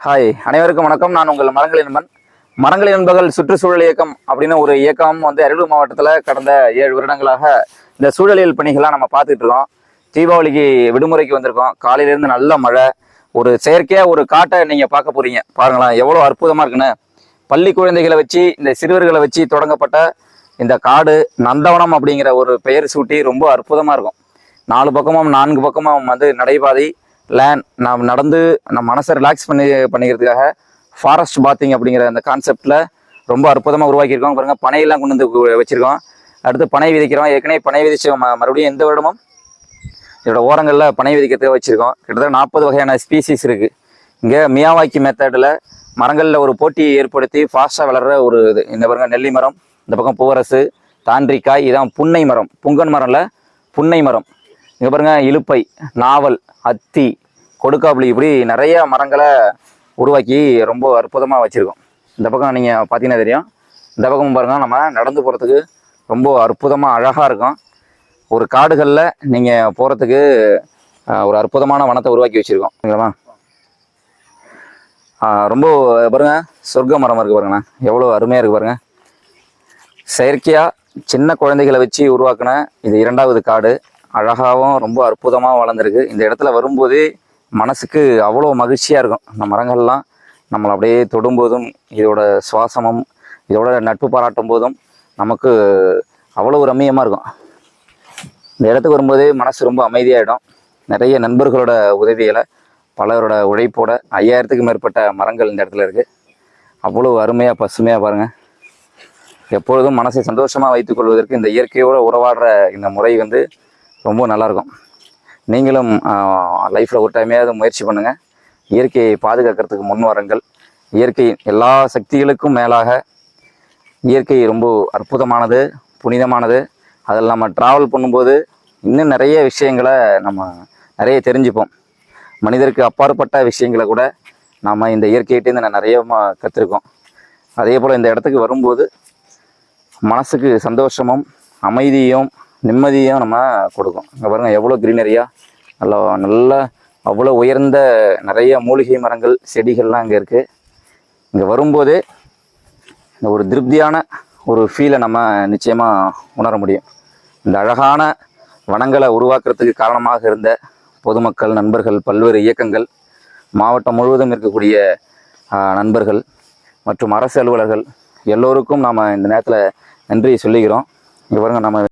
Hi அனைவருக்கும் வணக்கம். நான் உங்கள் மரங்கள் நண்பன். மரங்கள் நண்பர்கள் சுற்றுச்சூழல் இயக்கம் அப்படின்னு ஒரு இயக்கம் வந்து அரியலூர் மாவட்டத்தில் கடந்த ஏழு வருடங்களாக இந்த சூழலியல் பணிகள்லாம் நம்ம பார்த்துட்டு இருக்கோம். தீபாவளிக்கு விடுமுறைக்கு வந்திருக்கோம். காலையிலேருந்து நல்ல மழை. ஒரு செயற்கையாக ஒரு காட்டை நீங்கள் பார்க்க போறீங்க. பாருங்களேன் எவ்வளோ அற்புதமாக இருக்குன்னு. பள்ளி குழந்தைகளை வச்சு இந்த சிறுவர்களை வச்சு தொடங்கப்பட்ட இந்த காடு நந்தவனம் அப்படிங்கிற ஒரு பெயர் சூட்டி ரொம்ப அற்புதமாக இருக்கும். நாலு பக்கமும் நான்கு பக்கமும் வந்து நடைபாதை. லேண்ட் நாம் நடந்து நம்ம மனசை ரிலாக்ஸ் பண்ணி பண்ணிக்கிறதுக்காக ஃபாரஸ்ட் பாத்திங் அப்படிங்கிற அந்த கான்செப்டில் ரொம்ப அற்புதமாக உருவாக்கியிருக்கோம். பாருங்க பனையெல்லாம் கொண்டு வந்து வச்சுருக்கோம். அடுத்து பனை விதைக்கிறோம். ஏற்கனவே பனை விதைச்சு மறுபடியும் எந்த வருடமும் இதோட ஓரங்களில் பனை விதைக்கிறதுக்கு வச்சுருக்கோம். கிட்டத்தட்ட நாற்பது வகையான ஸ்பீசிஸ் இருக்குது இங்கே மியாவாக்கி மெத்தடில் மரங்களில் ஒரு போட்டியை ஏற்படுத்தி ஃபாஸ்ட்டாக வளர்கிற ஒரு இது. இந்த பாருங்க நெல்லி மரம் இந்த பக்கம் பூவரசு தாண்டிக்காய் இதான் புன்னை மரம். புங்கன் மரம்ல புன்னை மரம். இங்கே பாருங்க இழுப்பை நாவல் அத்தி கொடுக்காப்புளி இப்படி நிறைய மரங்களை உருவாக்கி ரொம்ப அற்புதமாக வச்சுருக்கோம். இந்த பக்கம் நீங்கள் பார்த்தீங்கன்னா தெரியும். இந்த பக்கம் பாருங்க நம்ம நடந்து போகிறதுக்கு ரொம்ப அற்புதமாக அழகாக இருக்கும். ஒரு காடுகளில் நீங்கள் போகிறதுக்கு ஒரு அற்புதமான வனத்தை உருவாக்கி வச்சுருக்கோம். சரிங்களா? ரொம்ப பாருங்க சொர்க்க மரம் இருக்குது பாருங்கண்ணா. எவ்வளோ அருமையாக இருக்குது பாருங்கள் செயற்கையாக சின்ன குழந்தைகளை வச்சு உருவாக்கின இது இரண்டாவது காடு. அழகாகவும் ரொம்ப அற்புதமாக வளர்ந்துருக்கு. இந்த இடத்துல வரும்போதே மனசுக்கு அவ்வளோ மகிழ்ச்சியாக இருக்கும். இந்த மரங்கள்லாம் நம்மளை அப்படியே தொடும்போதும் இதோட சுவாசமும் இதோட நட்பு பாராட்டும் போதும் நமக்கு அவ்வளோ ரம்மியமாக இருக்கும். இந்த இடத்துக்கு வரும்போதே மனசு ரொம்ப அமைதியாகிடும் நிறைய நண்பர்களோட உதவியில் பலரோட உழைப்போட ஐயாயிரத்துக்கு மேற்பட்ட மரங்கள் இந்த இடத்துல இருக்குது அவ்வளோ அருமையாக பசுமையாக பாருங்கள் எப்பொழுதும் மனசை சந்தோஷமாக வைத்துக்கொள்வதற்கு இந்த இயற்கையோடு உறவாடுற இந்த முறை வந்து ரொம்ப நல்லாயிருக்கும். நீங்களும் லைஃப்பில் ஒரு டைமையாவது முயற்சி பண்ணுங்கள் இயற்கையை பாதுகாக்கிறதுக்கு முன் இயற்கை இயற்கையின் எல்லா சக்திகளுக்கும் மேலாக இயற்கை ரொம்ப அற்புதமானது புனிதமானது. அதில் நம்ம ட்ராவல் பண்ணும்போது இன்னும் நிறைய விஷயங்களை நம்ம நிறைய தெரிஞ்சுப்போம். மனிதருக்கு அப்பாற்பட்ட விஷயங்களை கூட நாம் இந்த இயற்கையிட்டேருந்து நான் நிறைய கற்றுருக்கோம் அதே போல் இந்த இடத்துக்கு வரும்போது மனசுக்கு சந்தோஷமும் அமைதியும் நிம்மதியும் நம்ம கொடுக்கும். இங்கே பாருங்கள் எவ்வளோ க்ரீனரியாக நல்லா நல்ல அவ்வளோ உயர்ந்த நிறைய மூலிகை மரங்கள் செடிகள்லாம் இங்கே இருக்குது இங்கே வரும்போது இந்த ஒரு திருப்தியான ஒரு ஃபீலை நம்ம நிச்சயமாக உணர முடியும். இந்த அழகான வனங்களை உருவாக்குறதுக்கு காரணமாக இருந்த பொதுமக்கள் நண்பர்கள் பல்வேறு இயக்கங்கள் மாவட்டம் முழுவதும் இருக்கக்கூடிய நண்பர்கள் மற்றும் அரசு அலுவலர்கள் எல்லோருக்கும் நாம் இந்த நேரத்தில் நன்றி சொல்லிக்கிறோம். இங்கே பாருங்கள் நம்ம